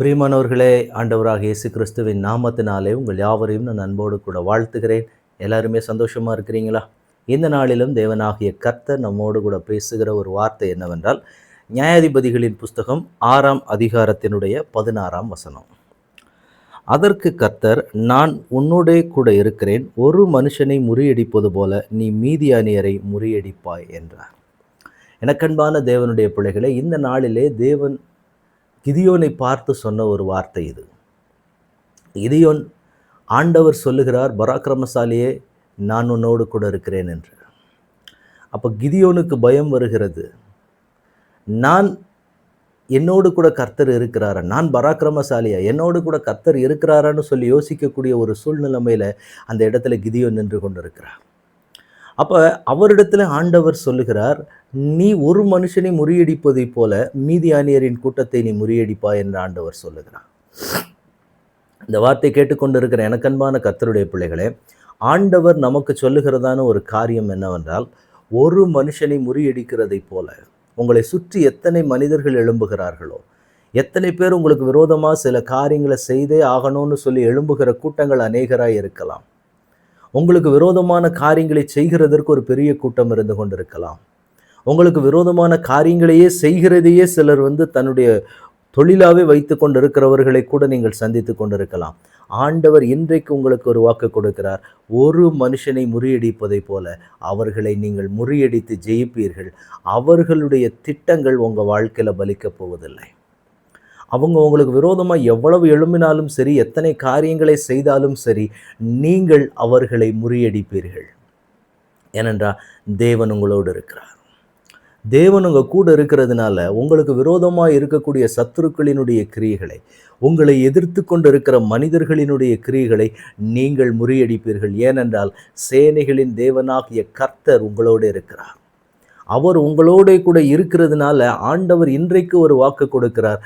பிரியமானவர்களே ஆண்டவராக இயேசு கிறிஸ்துவின் நாமத்தினாலே உங்கள் யாவரையும் நான் அன்போடு கூட வாழ்த்துகிறேன். எல்லாருமே சந்தோஷமாக இருக்கிறீங்களா? இந்த நாளிலும் தேவனாகிய கர்த்தர் நம்மோடு கூட பேசுகிற ஒரு வார்த்தை என்னவென்றால் நியாயாதிபதிகளின் புஸ்தகம் ஆறாம் அதிகாரத்தினுடைய பதினாறாம் வசனம். அதற்கு கர்த்தர் நான் உன்னோடே கூட இருக்கிறேன். ஒரு மனுஷனை முறியடிப்பது போல நீ மீதியானியரை முறியடிப்பாய் என்றார். எனக்கன்பான தேவனுடைய பிள்ளைகளை இந்த நாளிலே தேவன் கிதியோனை பார்த்து சொன்ன ஒரு வார்த்தை இது. கிதியோன் ஆண்டவர் சொல்லுகிறார் பராக்கிரமசாலியே நான் உன்னோடு கூட இருக்கிறேன் என்று. அப்போ கிதியோனுக்கு பயம் வருகிறது. நான் என்னோடு கூட கர்த்தர் இருக்கிறாரா? நான் பராக்கிரமசாலியா? என்னோடு கூட கர்த்தர் இருக்கிறாரான்னு சொல்லி யோசிக்கக்கூடிய ஒரு சூழ்நிலைமையில் அந்த இடத்துல கிதியோன் நின்று கொண்டிருக்கிறார். அப்போ அவரிடத்தில் ஆண்டவர் சொல்லுகிறார் நீ ஒரு மனுஷனை முறியடிப்பதைப் போல மீதியானியரின் கூட்டத்தை நீ முறியடிப்பா என்று ஆண்டவர் சொல்லுகிறார். இந்த வார்த்தை கேட்டுக்கொண்டிருக்கிற எனக்கன்பான கத்தருடைய பிள்ளைகளே ஆண்டவர் நமக்கு சொல்லுகிறதான ஒரு காரியம் என்னவென்றால் ஒரு மனுஷனை முறியடிக்கிறதைப் போல உங்களை சுற்றி எத்தனை மனிதர்கள் எழும்புகிறார்களோ எத்தனை பேர் உங்களுக்கு விரோதமாக சில காரியங்களை செய்தே ஆகணும்னு சொல்லி எழும்புகிற கூட்டங்கள் அநேகராக இருக்கலாம். உங்களுக்கு விரோதமான காரியங்களை செய்கிறதற்கு ஒரு பெரிய கூட்டம் இருந்து கொண்டிருக்கலாம். உங்களுக்கு விரோதமான காரியங்களையே செய்கிறதையே சிலர் வந்து தன்னுடைய தொழிலாகவே வைத்து கொண்டிருக்கிறவர்களை கூட நீங்கள் சந்தித்து கொண்டிருக்கலாம். ஆண்டவர் இன்றைக்கு உங்களுக்கு ஒரு வாக்கு கொடுக்கிறார். ஒரு மனுஷனை முறியடிப்பதைப் போல அவர்களை நீங்கள் முறியடித்து ஜெயிப்பீர்கள். அவர்களுடைய திட்டங்கள் உங்கள் வாழ்க்கையில் பலிக்கப் போவதில்லை. அவங்க உங்களுக்கு விரோதமாக எவ்வளவு எழும்பினாலும் சரி எத்தனை காரியங்களை செய்தாலும் சரி நீங்கள் அவர்களை முறியடிப்பீர்கள். ஏனென்றால் தேவன் உங்களோடு இருக்கிறார். தேவன் உங்கள் கூட இருக்கிறதுனால உங்களுக்கு விரோதமாக இருக்கக்கூடிய சத்துருக்களினுடைய கிரியைகளை உங்களை எதிர்த்து கொண்டு இருக்கிற மனிதர்களினுடைய கிரியைகளை நீங்கள் முறியடிப்பீர்கள். ஏனென்றால் சேனைகளின் தேவனாகிய கர்த்தர் உங்களோடு இருக்கிறார். அவர் உங்களோட கூட இருக்கிறதுனால ஆண்டவர் இன்றைக்கு ஒரு வாக்கு கொடுக்கிறார்.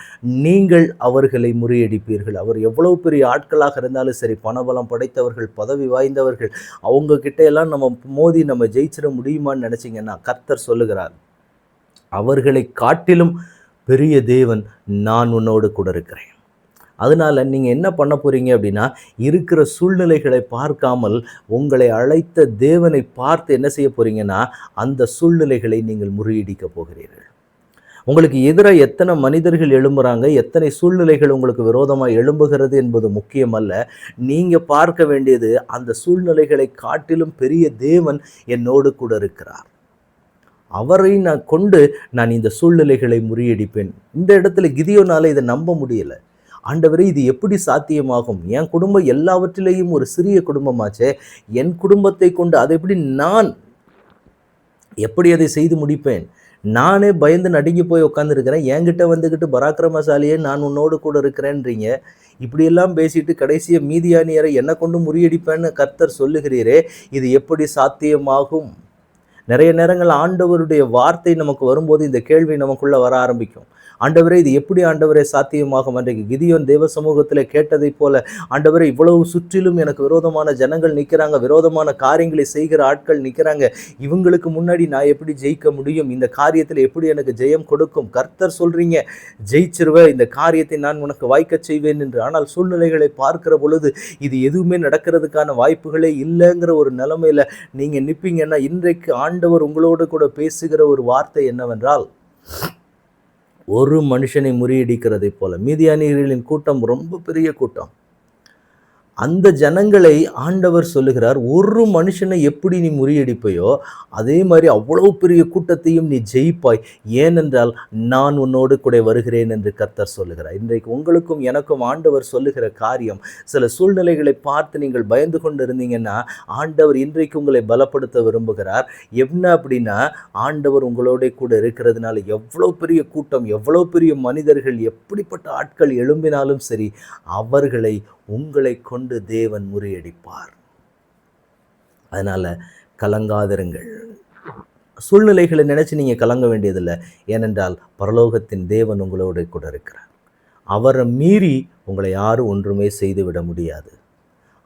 நீங்கள் அவர்களை முறியடிப்பீர்கள். அவர் எவ்வளவு பெரிய ஆட்களாக இருந்தாலும் சரி பணபலம் படைத்தவர்கள் பதவி வாய்ந்தவர்கள் அவங்க கிட்டையெல்லாம் எல்லாம் நம்ம மோதி நம்ம ஜெயிச்சிட முடியுமான்னு நினச்சிங்கன்னா கர்த்தர் சொல்லுகிறார் அவர்களை காட்டிலும் பெரிய தேவன் நான் உன்னோடு கூட இருக்கிறேன். அதனால் நீங்கள் என்ன பண்ண போகிறீங்க அப்படின்னா இருக்கிற சூழ்நிலைகளை பார்க்காமல் உங்களை அழைத்த தேவனை பார்த்து என்ன செய்ய போகிறீங்கன்னா அந்த சூழ்நிலைகளை நீங்கள் முறியடிக்க போகிறீர்கள். உங்களுக்கு எதிராக எத்தனை மனிதர்கள் எழும்புறாங்க எத்தனை சூழ்நிலைகள் உங்களுக்கு விரோதமாக எழும்புகிறது என்பது முக்கியமல்ல. நீங்கள் பார்க்க வேண்டியது அந்த சூழ்நிலைகளை காட்டிலும் பெரிய தேவன் என்னோடு கூட இருக்கிறார். அவரை நான் கொண்டு நான் இந்த சூழ்நிலைகளை முறியடிப்பேன். இந்த இடத்துல கிதியோனால இதை நம்ப முடியலை. ஆண்டவரே இது எப்படி சாத்தியமாகும்? என் குடும்பம் எல்லாவற்றிலேயும் ஒரு சிறிய குடும்பமாச்சே. என் குடும்பத்தை கொண்டு அதை எப்படி நான் எப்படி அதை செய்து முடிப்பேன்? நானே பயந்து நடுங்கி போய் உட்காந்துருக்கிறேன் என்கிட்ட வந்துக்கிட்டு பராக்கிரமசாலியே நான் உன்னோடு கூட இருக்கிறேன்றீங்க. இப்படியெல்லாம் பேசிட்டு கடைசியை மீதியானியரை என்னை கொண்டு முறியடிப்பேன்னு கர்த்தர் சொல்லுகிறீரே இது எப்படி சாத்தியமாகும்? நிறைய நேரங்கள் ஆண்டவருடைய வார்த்தை நமக்கு வரும்போது இந்த கேள்வி நமக்குள்ளே வர ஆரம்பிக்கும். ஆண்டவரே இது எப்படி ஆண்டவரே சாத்தியமாகும்? அன்றைக்கு கிதியோன் தேவ சமூகத்தில் கேட்டதைப் போல ஆண்டவரே இவ்வளவு சுற்றிலும் எனக்கு விரோதமான ஜனங்கள் நிற்கிறாங்க விரோதமான காரியங்களை செய்கிற ஆட்கள் நிற்கிறாங்க இவங்களுக்கு முன்னாடி நான் எப்படி ஜெயிக்க முடியும்? இந்த காரியத்தில் எப்படி எனக்கு ஜெயம் கொடுக்கும்? கர்த்தர் சொல்கிறீங்க ஜெயிச்சிருவ இந்த காரியத்தை நான் உனக்கு வாய்க்க செய்வேன் என்று. ஆனால் சூழ்நிலைகளை பார்க்கிற பொழுது இது எதுவுமே நடக்கிறதுக்கான வாய்ப்புகளே இல்லைங்கிற ஒரு நிலைமையில் நீங்கள் நிற்பீங்கன்னா இன்றைக்கு ஆண்டவர் உங்களோடு கூட பேசுகிற ஒரு வார்த்தை என்னவென்றால் ஒரு மனுஷனை முறியடிக்கிறதை போல. மீதியானியர்களின் கூட்டம் ரொம்ப பெரிய கூட்டம். அந்த ஜனங்களை ஆண்டவர் சொல்லுகிறார் ஒரு மனுஷனை எப்படி நீ முறியடிப்பையோ அதே மாதிரி அவ்வளவு பெரிய கூட்டத்தையும் நீ ஜெயிப்பாய். ஏனென்றால் நான் உன்னோடு கூட வருகிறேன் என்று கர்த்தர் சொல்லுகிறார். இன்றைக்கு உங்களுக்கும் எனக்கும் ஆண்டவர் சொல்லுகிற காரியம் சில சூழ்நிலைகளை பார்த்து நீங்கள் பயந்து கொண்டு இருந்தீங்கன்னா ஆண்டவர் இன்றைக்கு உங்களை பலப்படுத்த விரும்புகிறார். என்ன அப்படின்னா ஆண்டவர் உங்களோட கூட இருக்கிறதுனால எவ்வளோ பெரிய கூட்டம் எவ்வளோ பெரிய மனிதர்கள் எப்படிப்பட்ட ஆட்கள் எழும்பினாலும் சரி அவர்களை உங்களை கொண்டு தேவன் முறியடிப்பார். அதனால் கலங்காதிருங்கள். சூழ்நிலைகளை நினச்சி நீங்கள் கலங்க வேண்டியதில்லை. ஏனென்றால் பரலோகத்தின் தேவன் உங்களோட கூட இருக்கிறார். அவரை மீறி உங்களை யாரும் ஒன்றுமே செய்துவிட முடியாது.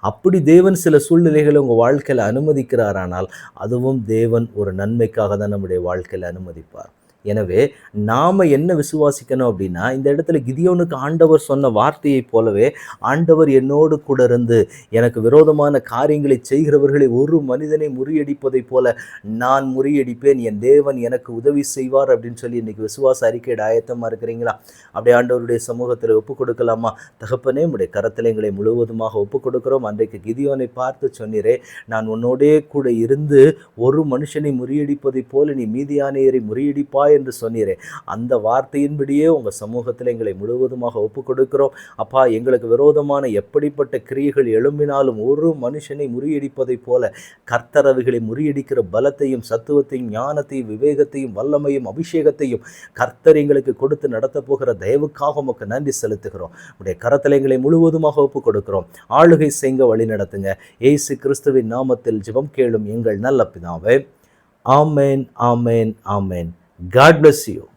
அப்படி தேவன் சில சூழ்நிலைகளை உங்கள் வாழ்க்கையில் அனுமதிக்கிறாரானால் அதுவும் தேவன் ஒரு நன்மைக்காக தான் நம்முடைய வாழ்க்கையில் அனுமதிப்பார். எனவே நாம் என்ன விசுவாசிக்கணும் அப்படின்னா இந்த இடத்துல கிதியோனுக்கு ஆண்டவர் சொன்ன வார்த்தையைப் போலவே ஆண்டவர் என்னோடு கூட இருந்து எனக்கு விரோதமான காரியங்களை செய்கிறவர்களை ஒரு மனிதனை முறியடிப்பதைப் போல நான் முறியடிப்பேன் என் தேவன் எனக்கு உதவி செய்வார் அப்படின்னு சொல்லி இன்றைக்கி விசுவாச அறிக்கையிட ஆயத்தமாக இருக்கிறீங்களா? அப்படியே ஆண்டவருடைய சமூகத்தில் ஒப்பு கொடுக்கலாமா? தகப்பனே உடைய கரத்தில் எங்களை முழுவதுமாக ஒப்பு கொடுக்கிறோம். அன்றைக்கு கிதியோனை பார்த்து சொன்னீரே நான் உன்னோடே கூட இருந்து ஒரு மனுஷனை முறியடிப்பதைப் போல நீ மீதியானையரை முறியடிப்பாய் என்று சொன்னீரே. அந்த வார்த்தையின்படியே உங்கள் சமூகத்தில் எங்களை முழுவதுமாக ஒப்பு கொடுக்கிறோம் அப்பா எங்களுக்கு விரோதமான எப்படிப்பட்ட கிரியைகள் எழும்பினாலும் ஒரு மனுஷனை முறியடிப்பதைப் போல கர்த்தரவைகளை முறியடிக்கிற பலத்தையும் சத்துவத்தையும் ஞானத்தையும் விவேகத்தையும் வல்லமையும் அபிஷேகத்தையும் கர்த்தர் எங்களுக்கு கொடுத்து நடத்தப் போகிற தயவுக்காக உமக்கு நன்றி செலுத்துகிறோம். உடைய கரத்தில் எங்களை முழுவதுமாக ஒப்பு கொடுக்கிறோம் ஆளுகை செய்ய வழி நடத்துங்க. ஏசு கிறிஸ்துவின் நாமத்தில் ஜெபம் கேளும் எங்கள் நல்ல பிதாவே. ஆமேன் ஆமேன் ஆமேன். God bless you.